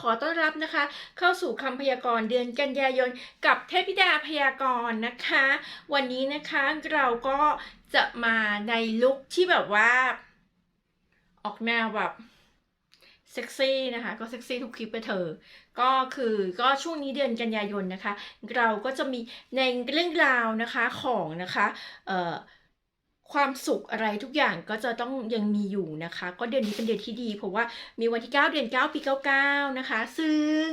ขอต้อนรับนะคะ เข้าสู่คำพยากรณ์เดือนกันยายนกับเทพธิดาพยากรณ์นะคะ วันนี้นะคะเราก็จะมาในลุคที่แบบว่า ออกแนวแบบเซ็กซี่นะคะ ก็เซ็กซี่ทุกคลิปไปเถอะก็คือก็ช่วงนี้เดือนกันยายนนะคะ เราก็จะมีในเรื่องราวนะคะของนะคะ เอ่อ ความสุขอะไรทุกอย่างก็จะต้องยังมีอยู่นะคะ ก็เดือนนี้เป็นเดือนที่ดีเพราะว่ามีวันที่ 9 เดือน 9 ปี 99 นะคะ ซึ่ง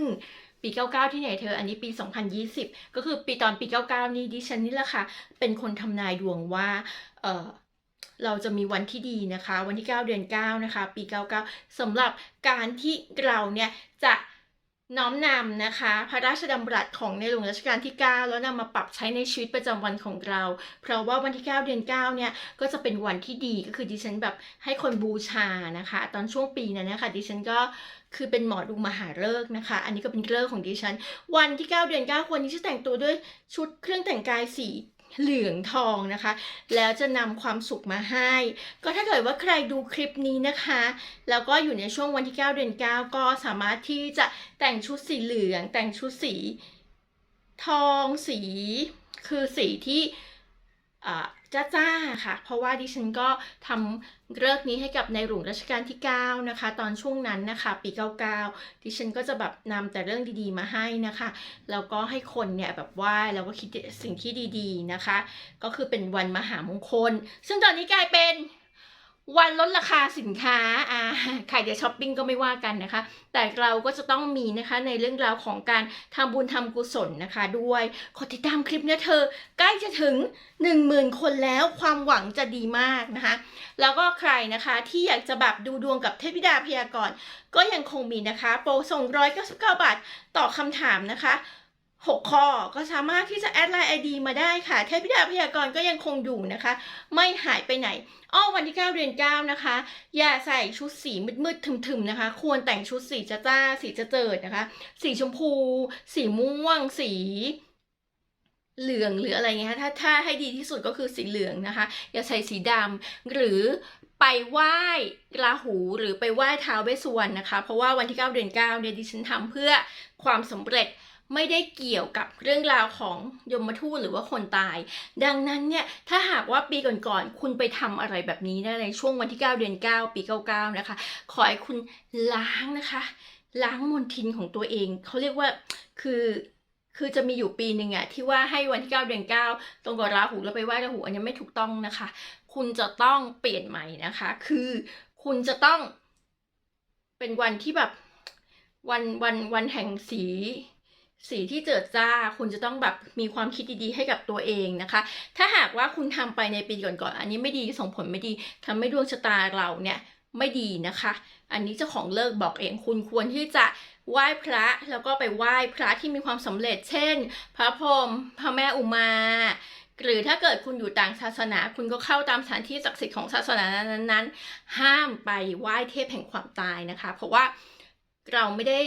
ปี 99 ที่ไหนเธอ อันนี้ปี 2020 ก็คือปีตอนปี 99 นี้ดิฉันนี่แหละค่ะ เป็นคนทำนายดวงว่า เออเราจะมีวันที่ดีนะคะ วันที่ 9 เดือน 9 นะคะ ปี 99สำหรับการที่เราเนี่ยจะ น้อมนำนะคะ พระราชดำรัสของในหลวงรัชกาลที่ 9 แล้วนำมาปรับใช้ในชีวิตประจำวันของเรา เพราะว่าวันที่ 9 เดือน 9 เนี่ย ก็จะเป็นวันที่ดีก็คือดิฉันแบบให้คนบูชานะคะ ตอนช่วงปีนั้นนะคะดิฉันก็คือเป็นหมอดูมหาฤกษ์นะคะ อันนี้ก็เป็นเลิกของดิฉัน วันที่ 9 เดือน 9 ควรที่จะแต่งตัวด้วยชุดเครื่องแต่งกายสี เหลืองทองนะคะ แล้วจะนำความสุขมาให้ ก็ถ้าเกิดว่าใครดูคลิปนี้นะคะ แล้วก็อยู่ในช่วงวันที่ 9 เดือน 9 ก็สามารถที่จะแต่งชุดสีเหลือง แต่งชุดสี ทองสี คือสีที่ จ้าจ้าค่ะ เพราะว่าดิฉันก็ทำเลิกนี้ให้กับในหลวงรัชกาลที่ 9 นะคะ ตอนช่วงนั้นนะคะ ปี 99 ดิฉันก็จะแบบนำแต่เรื่องดีๆมาให้นะคะ แล้วก็ให้คนเนี่ยแบบไหว้แล้วก็คิดสิ่งที่ดีๆนะคะ ก็คือเป็นวันมหามงคล ซึ่งตอนนี้กลายเป็น วันลดราคาสินค้าอ่าใครจะช้อปปิ้งก็ไม่ว่ากันนะคะ แต่เราก็จะต้องมีนะคะในเรื่องราวของการทำบุญทำกุศลนะคะ ด้วยกดติดตามคลิปเนี่ยเธอ ใกล้จะถึง 10,000 คนแล้วความหวังจะดีมากนะคะ แล้วก็ใครนะคะที่อยากจะแบบดูดวงกับเทพธิดาพยากรณ์ก็ยังคงมีนะคะ โปรส่ง199 บาทต่อคำถามนะคะ 6 ข้อก็สามารถที่จะแอดไลน์ไอดีมาได้ค่ะ เทพธิดาพยากรณ์ก็ยังคงอยู่นะคะ ไม่หายไปไหน อ้อวันที่ 9 เดือน 9 นะคะ อย่าใส่ชุดสีมืดๆ ทึมๆ นะคะ ควรแต่งชุดสีจ้าๆสีจะเจิดนะคะ สีชมพู สีม่วง สีเหลืองหรืออะไรเงี้ยถ้าถ้าให้ดีที่สุดก็คือสีเหลืองนะคะ อย่าใส่สีดำหรือไปไหว้ราหูหรือไปไหว้ท้าวเวสสุวรรณนะคะ เพราะว่าวันที่ 9 เดือน 9 เนี่ยดิฉันทำเพื่อความสำเร็จ ไม่ได้เกี่ยวกับเรื่องราวของยมทูตหรือว่าคนตาย ดังนั้นเนี่ยถ้าหากว่าปีก่อนๆคุณไปทำอะไรแบบนี้นะในช่วงวันที่ 9 เดือน 9 ปี 99 นะคะ ขอให้คุณล้างนะคะ ล้างมลทินของตัวเองเขาเรียกว่าคือคือจะมีอยู่ปีหนึ่งอะที่ว่าให้วันที่ 9 เดือน 9 ตรงกับราหูแล้วไปไหว้ราหูอันนี้ไม่ถูกต้องนะคะ คุณจะต้องเปลี่ยนใหม่นะคะ คือคุณจะต้องเป็นวันที่แบบวันวันวันแห่งสี สีที่เจิดจ้าคุณจะต้องแบบมีความคิดดีๆ ให้กับตัวเองนะคะ ถ้าหากว่าคุณทำไปในปีก่อนๆอันนี้ไม่ดีส่งผลไม่ดีทำให้ดวงชะตาเราเนี่ยไม่ดีนะคะ อันนี้เจ้าของเลิกบอกเองคุณควรที่จะไหว้พระแล้วก็ไปไหว้พระที่มีความสำเร็จ เช่น พระพรหมพระแม่อุมาหรือถ้าเกิดคุณอยู่ต่างศาสนา คุณก็เข้าตามสถานที่ศักดิ์สิทธิ์ของศาสนานั้นๆ ห้ามไปไหว้เทพแห่งความตายนะคะ เพราะว่าเราไม่ได้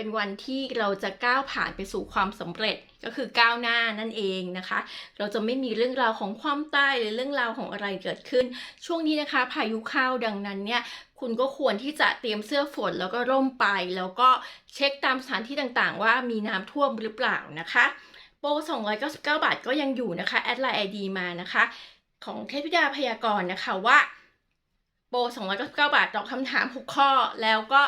เป็นวันที่เราจะก้าวผ่านไปสู่ความสำเร็จก็คือก้าวหน้านั่นเองนะคะ เราจะไม่มีเรื่องราวของความตายหรือเรื่องราวของอะไรเกิดขึ้น ช่วงนี้นะคะพายุเข้าดังนั้นเนี่ยคุณก็ควรที่จะเตรียมเสื้อฝนแล้วก็ร่มไป แล้วก็เช็คตามสถานที่ต่างๆ ว่ามีน้ำท่วมหรือเปล่านะคะโปร299 บาทก็ยังอยู่นะคะแอดไลน์ไอดีมานะคะ ของเทพธิดาพยากรณ์นะคะว่าโปร299 บาทตอบคำถาม 6 ข้อแล้วก็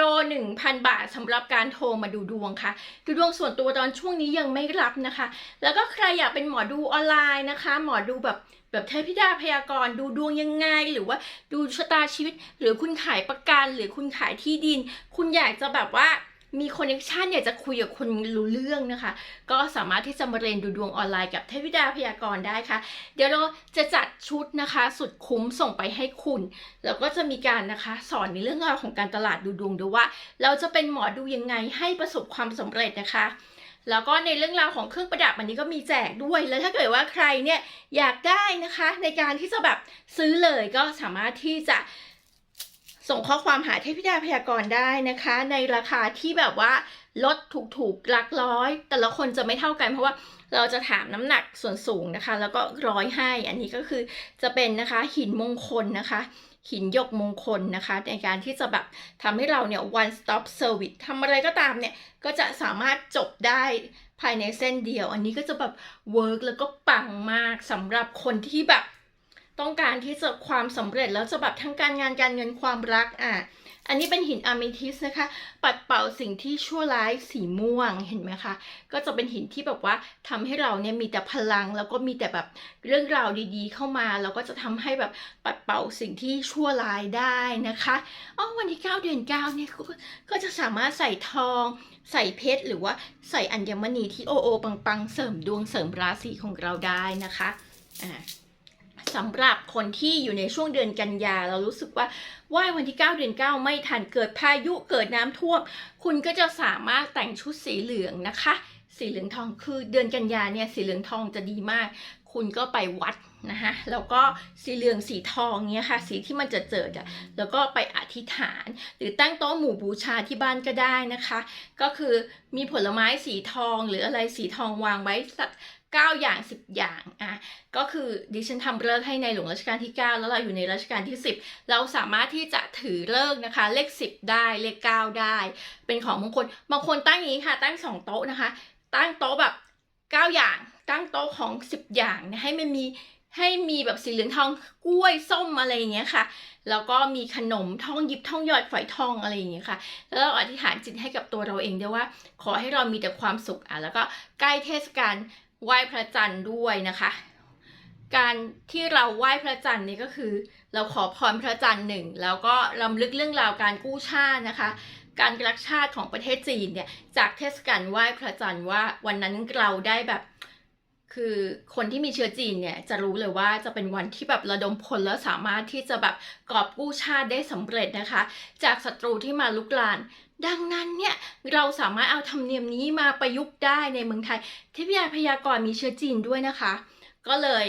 ร 1,000 บาทสำหรับการโทรมาดูดวงค่ะ ดูดวงส่วนตัวตอนช่วงนี้ยังไม่รับนะคะ แล้วก็ใครอยากเป็นหมอดูออนไลน์นะคะ หมอดูแบบแบบเทพิดาพยากรณ์ดูดวงยังไง หรือว่าดูชะตาชีวิต หรือคุณขายประกันหรือคุณขายที่ดิน คุณอยากจะแบบว่า มีคอนเนคชันอยากจะคุยกับคนรู้เรื่องนะคะ ก็สามารถที่จะมาเรียนดูดวงออนไลน์กับเทพธิดาพยากรณ์ได้ค่ะ เดี๋ยวเราจะจัดชุดนะคะ สุดคุ้มส่งไปให้คุณ แล้วก็จะมีการนะคะสอนในเรื่องราวของการตลาดดูดวงด้วยว่า เราจะเป็นหมอดูยังไงให้ประสบความสำเร็จนะคะแล้วก็ในเรื่องราวของเครื่องประดับอันนี้ก็มีแจกด้วย แล้วถ้าเกิดว่าใครเนี่ยอยากได้นะคะ ในการที่จะแบบซื้อเลยก็สามารถที่จะ ส่งข้อความหาเทพธิดาพยากรณ์ได้นะคะ ในราคาที่แบบว่าลดถูกๆหลักร้อย แต่ละคนจะไม่เท่ากันเพราะว่าเราจะถามน้ำหนักส่วนสูงนะคะ แล้วก็ร้อยให้ อันนี้ก็คือจะเป็นนะคะหินมงคลนะคะ หินยกมงคลนะคะ ในการที่จะแบบทำให้เราเนี่ย one stop service ทำอะไรก็ตามเนี่ย ก็จะสามารถจบได้ภายในเส้นเดียว อันนี้ก็จะแบบ work แล้วก็ปังมากสำหรับคนที่แบบ ต้องการที่จะความสำเร็จแล้วจะแบบทั้งการงานการเงินความรักอะอันนี้เป็นหินอะเมทิสนะคะ ปัดเป่าสิ่งที่ชั่วร้ายสีม่วงเห็นไหมคะ ก็จะเป็นหินที่แบบว่าทำให้เราเนี่ยมีแต่พลัง แล้วก็มีแต่แบบเรื่องราวดีๆ เข้ามา แล้วก็จะทำให้แบบปัดเป่าสิ่งที่ชั่วร้ายได้นะคะอ๋อวันที่ 9 เดือน9เนี่ยกก็จะสามารถใส่ทอง ใส่เพชร หรือว่าใส่อัญมณีที่โอโอปังๆเสริมดวงเสริมราศีของเราได้นะคะอ่า สำหรับคนที่อยู่ในช่วงเดือนกันยา เรารู้สึกว่าว่ายวันที่ 9 เดือน 9 ไม่ทันเกิดพายุเกิดน้ำท่วม คุณก็จะสามารถแต่งชุดสีเหลืองนะคะ สีเหลืองทองคือเดือนกันยาเนี่ยสีเหลืองทองจะดีมาก คุณก็ไปวัด นะคะแล้วก็สีเหลืองสีทองเนี่ยค่ะ สีที่มันจะเจิดอะแล้วก็ไปอธิษฐาน หรือตั้งโต๊ะหมู่บูชาที่บ้านก็ได้นะคะ ก็คือมีผลไม้สีทองหรืออะไรสีทองวางไว้สัก9 อย่าง 10 อย่างอะก็คือดิฉันทำเลิกให้ในหลวงรัชกาลที่ 9 แล้วเราอยู่ในรัชกาลที่ 10 เราสามารถที่จะถือเลิกนะคะ เลข 10 ได้เลข 9 ได้ เป็นของมงคลบางคนตั้งอย่างนี้ค่ะ ตั้ง 2 โต๊ะนะคะ ตั้งโต๊ะแบบ 9 อย่าง ตั้งโต๊ะของ 10 อย่างนะให้มันมี ให้มีแบบสีเหลืองทองกล้วยส้มอะไรอย่างเงี้ยค่ะ แล้วก็มีขนมทองหยิบทองหยอดฝอยทองอะไรอย่างเงี้ยค่ะ แล้วเราอธิษฐานจิตให้กับตัวเราเองด้วยว่า ขอให้เรามีแต่ความสุขอะแล้วก็ใกล้เทศกาลไหว้พระจันทร์ด้วยนะคะ การที่เราไหว้พระจันทร์นี่ก็คือ เราขอพรพระจันทร์หนึ่งแล้วก็รำลึกเรื่องราวการกู้ชาตินะคะการรักชาติของประเทศจีนเนี่ยจากเทศกาลไหว้พระจันทร์ว่าวันนั้นเราได้แบบ คือคนที่มีเชื้อจีนเนี่ยจะรู้เลยว่าจะเป็นวันที่แบบระดมพลแล้วสามารถที่จะแบบกอบกู้ชาติได้สำเร็จนะคะ จากศัตรูที่มาลุกลาน ดังนั้นเนี่ยเราสามารถเอาธรรมเนียมนี้มาประยุกต์ได้ในเมืองไทยเทพยาพยากรณ์มีเชื้อจีนด้วยนะคะ ก็เลย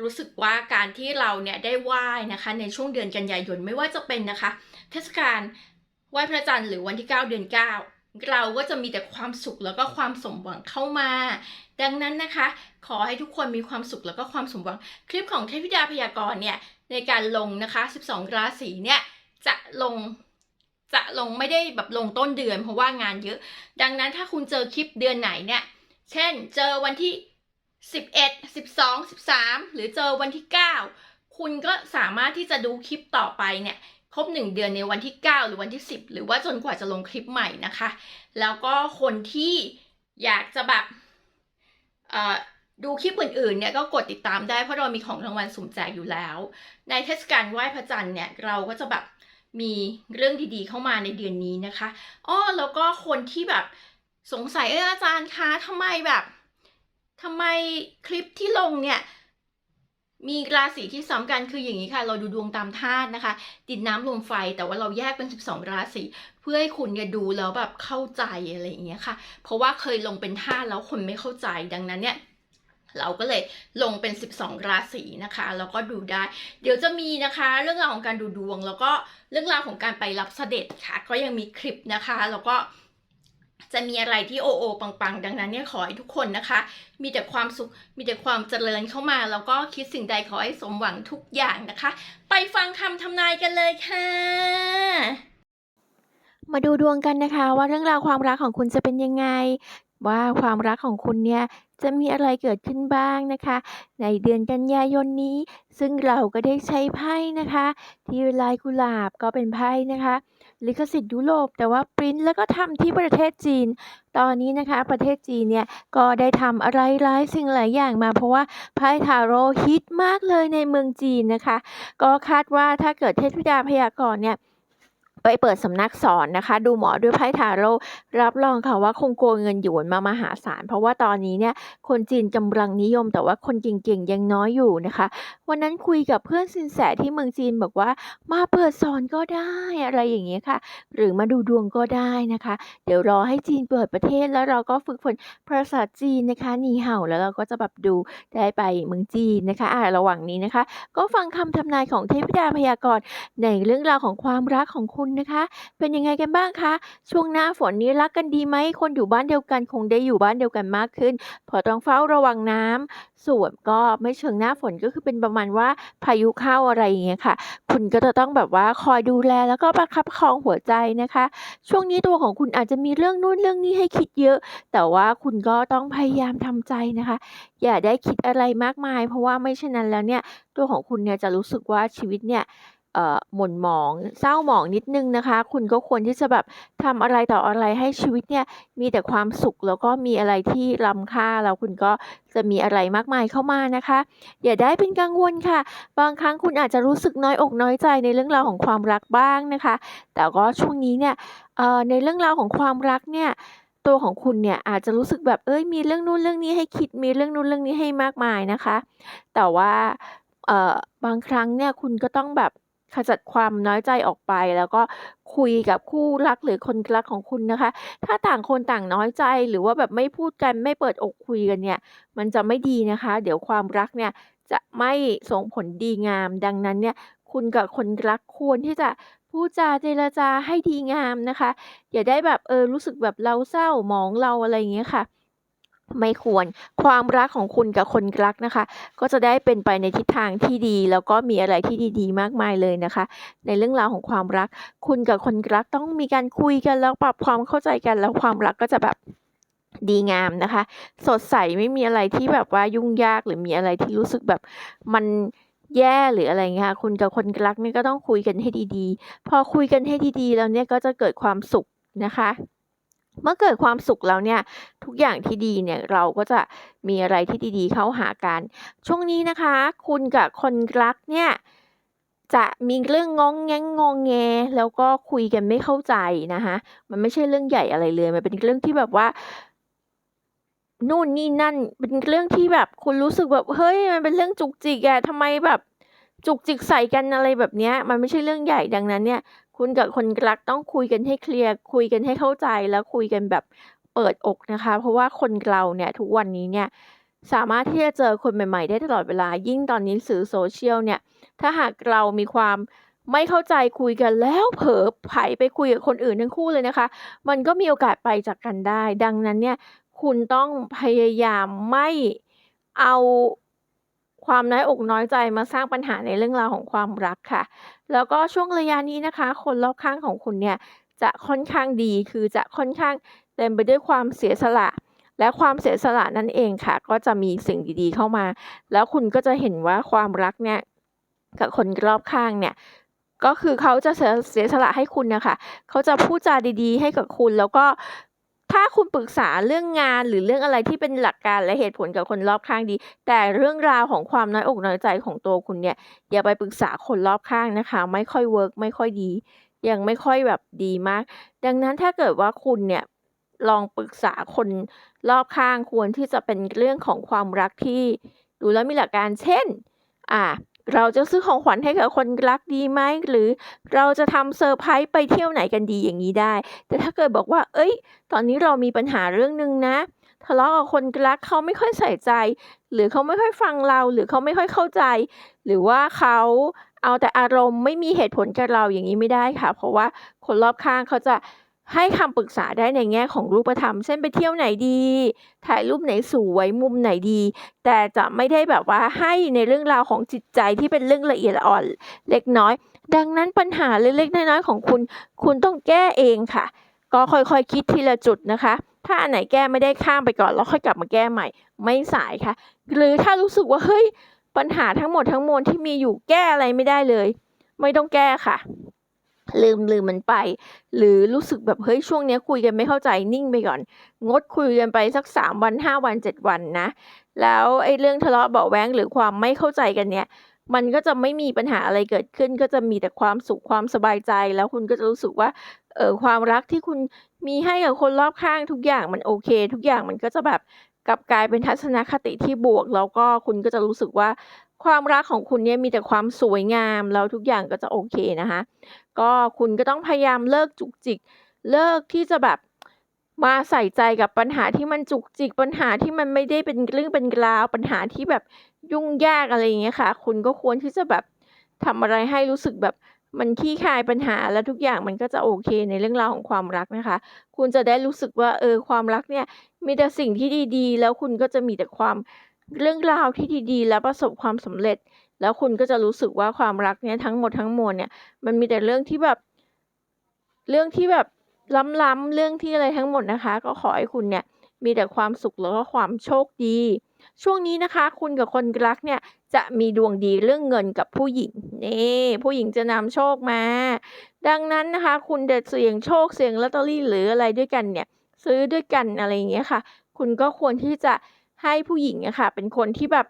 รู้สึกว่าการที่เราเนี่ยได้ไหว้นะคะ ในช่วงเดือนกันยายนไม่ว่าจะเป็นนะคะ เทศกาลไหว้พระจันทร์หรือวันที่ 9 เดือน 9 เราก็จะมีแต่ความสุขแล้วก็ความสมหวังเข้ามา ดังนั้นนะคะ ขอให้ทุกคนมีความสุขแล้วก็ความสมหวัง คลิปของเทพธิดาพยากรณ์เนี่ยในการลงนะคะ 12 ราศีเนี่ยจะลงจะลงไม่ได้แบบลงต้นเดือน เพราะว่างานเยอะ ดังนั้นถ้าคุณเจอคลิปเดือนไหนเนี่ย เช่นเจอวันที่ 11 12 13 หรือเจอวันที่ 9 คุณก็สามารถที่จะดูคลิปต่อไปเนี่ย ครบ 1 เดือนในวันที่ 9 หรือวันที่ 10 หรือว่าจนกว่าจะลงคลิปใหม่นะคะ แล้วก็คนที่อยากจะแบบดูคลิปอื่นๆเนี่ยก็กดติดตามได้เพราะเรามีของรางวัลสุ่มแจกอยู่แล้ว ในเทศกาลไหว้พระจันทร์เนี่ยเราก็จะแบบมีเรื่องดีๆเข้ามาในเดือนนี้นะคะอ้อแล้วก็คนที่แบบสงสัยเอออาจารย์คะทำไมแบบทำไมคลิปที่ลงเนี่ย มีราศีที่ซ้ำกันคืออย่างนี้ค่ะ เราดูดวงตามธาตุนะคะดินน้ำลมไฟแต่ว่าเราแยกเป็น 12 ราศีเพื่อให้คุณเนี่ยดูแล้วแบบเข้าใจอะไรอย่างเงี้ยค่ะ เพราะว่าเคยลงเป็นธาตุแล้วคนไม่เข้าใจดังนั้นเนี่ยเราก็เลยลงเป็น 12 ราศีนะคะแล้วก็ดูได้ เดี๋ยวจะมีนะคะ เรื่องราวของการดูดวง แล้วก็เรื่องราวของการไปรับเสด็จค่ะ ก็ยังมีคลิปนะคะ แล้วก็ จะมีอะไรที่โอโอปังๆ ดังนั้นเนี่ยขอให้ทุกคนนะคะ มีแต่ความสุขมีแต่ความเจริญเข้ามา แล้วก็คิดสิ่งใดขอให้สมหวังทุกอย่างนะคะ ไปฟังคำทำนายกันเลยค่ะ มาดูดวงกันนะคะ ว่าเรื่องราวความรักของคุณจะเป็นยังไง ว่าความรักของคุณเนี่ยจะมีอะไรเกิดขึ้นบ้างนะคะ ในเดือนกันยายนนี้ ซึ่งเราก็ได้ใช้ไพ่นะคะ ที่ลายกุหลาบก็เป็นไพ่นะคะ ลิขสิทธิ์ยุโรป แต่ว่าปริ้นแล้วก็ทำที่ประเทศจีน ตอนนี้นะคะประเทศจีนเนี่ยก็ได้ทำอะไรหลายสิ่งหลายอย่างมา เพราะว่าไพ่ทาโร่ฮิตมากเลยในเมืองจีนนะคะ ก็คาดว่าถ้าเกิดเทพธิดาพยากรณ์เนี่ย ไปเปิดสำนักสอนนะคะ ดูหมอด้วยไพ่ทาโร่รับรองค่ะว่าคงโกงเงินหยวนมามหาศาล เพราะว่าตอนนี้เนี่ยคนจีนกำลังนิยม แต่ว่าคนเก่งๆยังน้อยอยู่นะคะ วันนั้นคุยกับเพื่อนสินแสที่เมืองจีนบอกว่า มาเปิดสอนก็ได้อะไรอย่างเงี้ยค่ะ หรือมาดูดวงก็ได้นะคะ เดี๋ยวรอให้จีนเปิดประเทศแล้วเราก็ฝึกฝนภาษาจีนนะคะหนีเห่าแล้วเราก็จะแบบดูได้ไปเมืองจีนนะคะอ่าระหว่างนี้นะคะ ก็ฟังคำทำนายของเทพธิดาพยากรณ์ในเรื่องราวของความรักของคุณนะคะ เป็นยังไงกันบ้างคะ ช่วงหน้าฝนนี้รักกันดีไหม คนอยู่บ้านเดียวกันคงได้อยู่บ้านเดียวกันมากขึ้นพราะต้องเฝ้าระวังน้ำส่วนก็ไม่เชิงหน้าฝนก็คือเป็นประมาณว่าพายุเข้าอะไรอย่างเงี้ยค่ะ คุณก็จะต้องแบบว่าคอยดูแลแล้วก็ประคับประคองหัวใจนะคะ ช่วงนี้ตัวของคุณอาจจะมีเรื่องนู่นเรื่องนี้ให้คิดเยอะ แต่ว่าคุณก็ต้องพยายามทำใจนะคะ อย่าได้คิดอะไรมากมาย เพราะว่าไม่เช่นนั้นแล้วเนี่ยตัวของคุณเนี่ยจะรู้สึกว่าชีวิตเนี่ย หม่นหมองเศร้าหมองนิดนึงนะคะ คุณก็ควรที่จะแบบทำอะไรต่ออะไรให้ชีวิตเนี่ยมีแต่ความสุขแล้วก็มีอะไรที่ล้ำค่าแล้วคุณก็จะมีอะไรมากมายเข้ามานะคะ อย่าได้เป็นกังวลค่ะ บางครั้งคุณอาจจะรู้สึกน้อยอกน้อยใจในเรื่องราวของความรักบ้างนะคะ แต่ก็ช่วงนี้เนี่ยเอ่อในเรื่องราวของความรักเนี่ยตัวของคุณเนี่ยอาจจะรู้สึกแบบเฮ้ยมีเรื่องนู่นเรื่องนี้ให้คิดมีเรื่องนู่นเรื่องนี้ให้มากมายนะคะ แต่ว่าเอ่อบางครั้งเนี่ยคุณก็ต้องแบบ ขจัดความน้อยใจออกไป แล้วก็คุยกับคู่รักหรือคนรักของคุณนะคะ ถ้าต่างคนต่างน้อยใจ หรือว่าแบบไม่พูดกัน ไม่เปิดอกคุยกันเนี่ย มันจะไม่ดีนะคะ เดี๋ยวความรักเนี่ยจะไม่ส่งผลดีงาม ดังนั้นเนี่ย คุณกับคนรักควรที่จะพูดจาเจรจาให้ดีงามนะคะ อย่าได้แบบ เออ รู้สึกแบบเราเศร้าหมองเราอะไรอย่างเงี้ยค่ะ ไม่ควรความรักของคุณกับคนรักนะคะ ก็จะได้เป็นไปในทิศทางที่ดี แล้วก็มีอะไรที่ดีๆ มากมายเลยนะคะ ในเรื่องราวของความรัก คุณกับคนรักต้องมีการคุยกันแล้วปรับความเข้าใจกันแล้วความรักก็จะแบบดีงามนะคะ สดใสไม่มีอะไรที่แบบว่ายุ่งยากหรือมีอะไรที่รู้สึกแบบมันแย่หรืออะไรเงี้ยค่ะคุณกับคนรักเนี่ยก็ต้องคุยกันให้ดีๆ พอคุยกันให้ดีๆ แล้วเนี่ยก็จะเกิดความสุขนะคะ เมื่อเกิดความสุขแล้วเนี่ยทุกอย่างที่ดีเนี่ยเราก็จะมีอะไรที่ดีๆเข้าหากัน ช่วงนี้นะคะ คุณกับคนรักเนี่ยจะมีเรื่องง้องแง้งงองแง แล้วก็คุยกันไม่เข้าใจนะคะมันไม่ใช่เรื่องใหญ่อะไรเลยมันเป็นเรื่องที่แบบว่านู่นนี่นั่นเป็นเรื่องที่แบบคุณรู้สึกแบบเฮ้ยมันเป็นเรื่องจุกจิกอะทำไมแบบจุกจิกใส่กันอะไรแบบเนี้ย มันไม่ใช่เรื่องใหญ่ดังนั้นเนี่ย คุณกับคนรักต้องคุยกันให้เคลียร์ คุยกันให้เข้าใจแล้วคุยกันแบบเปิดอกนะคะ เพราะว่าคนเราเนี่ยทุกวันนี้เนี่ยสามารถที่จะเจอคนใหม่ ๆ ได้ตลอดเวลา ยิ่งตอนนี้สื่อ Social เนี่ย ถ้าหากเรามีความไม่เข้าใจคุยกันแล้วเผลอไผไปคุยกับคนอื่นทั้งคู่เลยนะคะ มันก็มีโอกาสไปจากกันได้ ดังนั้นเนี่ยคุณต้องพยายามไม่เอา ความน้อยอกน้อยใจมาสร้างปัญหาในเรื่องราวของความรักค่ะ แล้วก็ช่วงระยะนี้นะคะ คนรอบข้างของคุณเนี่ยจะค่อนข้างดีคือจะค่อนข้างเต็มไปด้วยความเสียสละ และความเสียสละนั่นเองค่ะ ก็จะมีสิ่งดีๆเข้ามา แล้วคุณก็จะเห็นว่าความรักเนี่ยกับคนรอบข้างเนี่ยก็คือเขาจะเสียสละให้คุณนะคะ เขาจะพูดจาดีๆ ให้กับคุณ แล้วก็ ถ้าคุณปรึกษาเรื่องงานหรือเรื่องอะไรที่เป็นหลักการและเหตุผลกับคนรอบข้างดี แต่เรื่องราวของความน้อยอกน้อยใจของตัวคุณเนี่ย อย่าไปปรึกษาคนรอบข้างนะคะ ไม่ค่อยเวิร์กไม่ค่อยดี ยังไม่ค่อยแบบดีมาก ดังนั้นถ้าเกิดว่าคุณเนี่ยลองปรึกษาคนรอบข้างควรที่จะเป็นเรื่องของความรักที่ ดูแล้วมีหลักการเช่น อ่า เราจะซื้อของขวัญให้กับคนรักดีไหมหรือเราจะทำเซอร์ไพรส์ไปเที่ยวไหนกันดีอย่างงี้ได้ แต่ถ้าเกิดบอกว่าเฮ้ย ตอนนี้เรามีปัญหาเรื่องหนึ่งนะทะเลาะกับคนรักเขาไม่ค่อยใส่ใจ หรือเขาไม่ค่อยฟังเรา หรือเขาไม่ค่อยเข้าใจ หรือว่าเขาเอาแต่อารมณ์ไม่มีเหตุผลกับเราอย่างงี้ไม่ได้ค่ะ เพราะว่าคนรอบข้างเขาจะ ให้คำปรึกษาได้ในแง่ของรูปธรรม เช่นไปเที่ยวไหนดี ถ่ายรูปไหนสวยมุมไหนดี แต่จะไม่ได้แบบว่าให้ในเรื่องราวของจิตใจที่เป็นเรื่องละเอียดอ่อนเล็กน้อย ดังนั้นปัญหาเล็กๆน้อยๆของคุณ คุณต้องแก้เองค่ะ ก็ค่อยๆคิดทีละจุดนะคะ ถ้าอันไหนแก้ไม่ได้ข้ามไปก่อนแล้วค่อยกลับมาแก้ใหม่ ไม่สายค่ะ หรือถ้ารู้สึกว่าเฮ้ยปัญหาทั้งหมดทั้งมวลที่มีอยู่แก้อะไรไม่ได้เลย ไม่ต้องแก้ค่ะ ลืมลืมมันไป หรือรู้สึกแบบเฮ้ยช่วงนี้คุยกันไม่เข้าใจนิ่งไปก่อน งดคุยกันไปสัก3วัน5วัน7วันนะ แล้วไอ้เรื่องทะเลาะเบาะแวงหรือความไม่เข้าใจกันเนี่ย มันก็จะไม่มีปัญหาอะไรเกิดขึ้น ก็จะมีแต่ความสุขความสบายใจ แล้วคุณก็จะรู้สึกว่าเออความรักที่คุณมีให้กับคนรอบข้างทุกอย่างมันโอเค ทุกอย่างมันก็จะแบบกลับกลายเป็นทัศนคติที่บวก แล้วก็คุณก็จะรู้สึกว่า ความรักของคุณเนี่ยมีแต่ความสวยงาม แล้วทุกอย่างก็จะโอเคนะคะ ก็คุณก็ต้องพยายามเลิกจุกจิก เลิกที่จะแบบมาใส่ใจกับปัญหาที่มันจุกจิกปัญหาที่มันไม่ได้เป็นเรื่องเป็นราวปัญหาที่แบบยุ่งยากอะไรอย่างเงี้ยค่ะ คุณก็ควรที่จะแบบทำอะไรให้รู้สึกแบบ มันคลี่คลายปัญหาแล้วทุกอย่างมันก็จะโอเคในเรื่องราวของความรักนะคะ คุณจะได้รู้สึกว่าเออความรักเนี่ยมีแต่สิ่งที่ดีๆ แล้วคุณก็จะมีแต่ความเรื่องราวที่ดีๆ และประสบความสำเร็จ แล้วคุณก็จะรู้สึกว่าความรักเนี่ยทั้งหมดทั้งมวลเนี่ยมันมีแต่เรื่องที่แบบเรื่องที่แบบล้ำๆเรื่องที่อะไรทั้งหมดนะคะ ก็ขอให้คุณเนี่ยมีแต่ความสุขแล้วก็ความโชคดี ช่วงนี้นะคะ คุณกับคนรักเนี่ยจะมีดวงดีเรื่องเงินกับผู้หญิงนี่ผู้หญิงจะนำโชคมา ดังนั้นนะคะ คุณจะเสี่ยงโชคเสี่ยงลอตเตอรี่หรืออะไรด้วยกันเนี่ย ซื้อด้วยกันอะไรอย่างเงี้ยค่ะ คุณก็ควรที่จะให้ผู้หญิงอะค่ะเป็นคนที่แบบ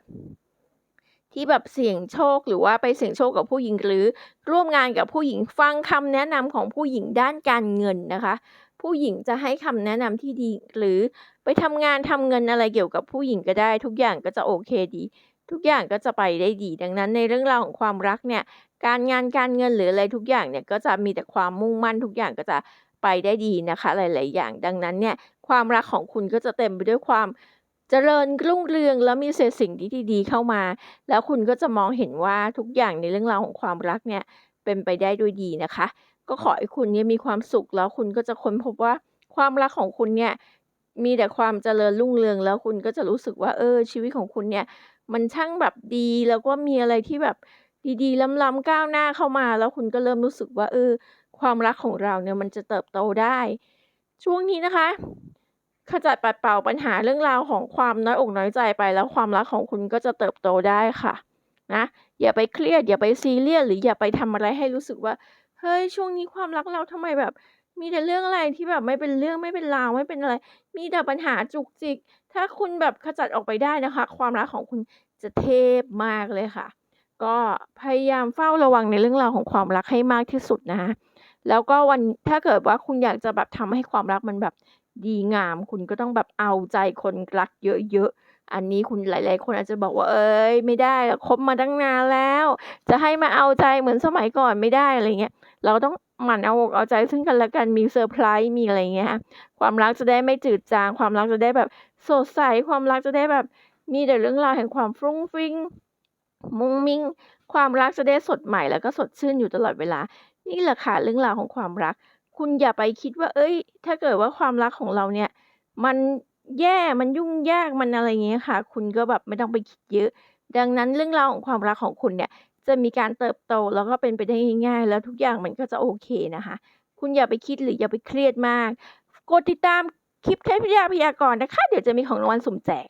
ที่แบบเสี่ยงโชคหรือว่าไปเสี่ยงโชคกับผู้หญิงหรือร่วมงานกับผู้หญิงฟังคำแนะนำของผู้หญิงด้านการเงินนะคะ ผู้หญิงจะให้คำแนะนำที่ดี หรือไปทำงานทำเงินอะไรเกี่ยวกับผู้หญิงก็ได้ ทุกอย่างก็จะโอเคดี ทุกอย่างก็จะไปได้ดี ดังนั้นในเรื่องราวของความรักเนี่ย การงานการเงินหรืออะไรทุกอย่างเนี่ยก็จะมีแต่ความมุ่งมั่นทุกอย่างก็จะไปได้ดีนะคะ หลาย ๆ อย่าง ดังนั้นเนี่ยความรักของคุณก็จะเต็มไปด้วยความเจริญรุ่งเรืองแล้วมีแต่สิ่งที่ดีๆเข้ามา แล้วคุณก็จะมองเห็นว่าทุกอย่างในเรื่องราวของความรักเนี่ย เป็นไปได้ด้วยดีนะคะ ก็ขอให้คุณเนี่ยมีความสุขแล้วคุณก็จะค้นพบว่าความรักของคุณเนี่ยมีแต่ความเจริญรุ่งเรืองแล้วคุณก็จะรู้สึกว่าเออชีวิตของคุณเนี่ย มันช่างแบบดีแล้วก็มีอะไรที่แบบดีๆล้ำๆก้าวหน้าเข้ามา แล้วคุณก็เริ่มรู้สึกว่าเออ ความรักของเราเนี่ยมันจะเติบโตได้ ช่วงนี้นะคะ ขจัดปัดเป่าปัญหาเรื่องราวของความน้อยอกน้อยใจไปแล้วความรักของคุณก็จะเติบโตได้ค่ะ นะอย่าไปเครียด อย่าไปซีเรียสหรืออย่าไปทำอะไรให้รู้สึกว่า เฮ้ยช่วงนี้ความรักเราทำไมแบบ มีแต่เรื่องอะไรที่แบบไม่เป็นเรื่องไม่เป็นราวไม่เป็นอะไร มีแต่ปัญหาจุกจิก ถ้าคุณแบบขจัดออกไปได้นะคะ ความรักของคุณจะเทพมากเลยค่ะ ก็พยายามเฝ้าระวังในเรื่องราวของความรักให้มากที่สุดนะคะแล้วก็วันถ้าเกิดว่าคุณอยากจะแบบทำให้ความรักมันแบบดีงาม คุณก็ต้องแบบเอาใจคนรักเยอะๆ อันนี้คุณหลาย ๆ คนอาจจะบอกว่าเอ๊ยไม่ได้คบมาตั้งนานแล้ว จะให้มาเอาใจเหมือนสมัยก่อนไม่ได้อะไรเงี้ยเราต้องหมั่นเอาอกเอาใจซึ่งกันและกันมีเซอร์ไพรส์มีอะไรเงี้ยคะความรักจะได้ไม่จืดจาง ความรักจะได้แบบสดใสความรักจะได้แบบมีแต่เรื่องราวแห่งความฟรุ้งฟริ้งมุ้งมิ้งความรักจะได้สดใหม่แล้วก็สดชื่นอยู่ตลอดเวลา นี่แหละค่ะเรื่องราวของความรัก คุณอย่าไปคิดว่า เอ๊ยถ้าเกิดว่าความรักของเราเนี่ย มัน แย่ มันยุ่งยาก มันอะไรอย่างเงี้ยค่ะ คุณก็แบบไม่ต้องไปคิดเยอะ ดังนั้นเรื่องราวของความรักของคุณเนี่ย จะมีการเติบโต แล้วก็เป็นไปได้ง่าย ๆ แล้วทุกอย่างมันก็จะโอเคนะคะ คุณอย่าไปคิดหรืออย่าไปเครียดมาก กดติดตามคลิปเทพธิดาพยากรณ์นะคะ เดี๋ยวจะมีของรางวัลสุ่มแจก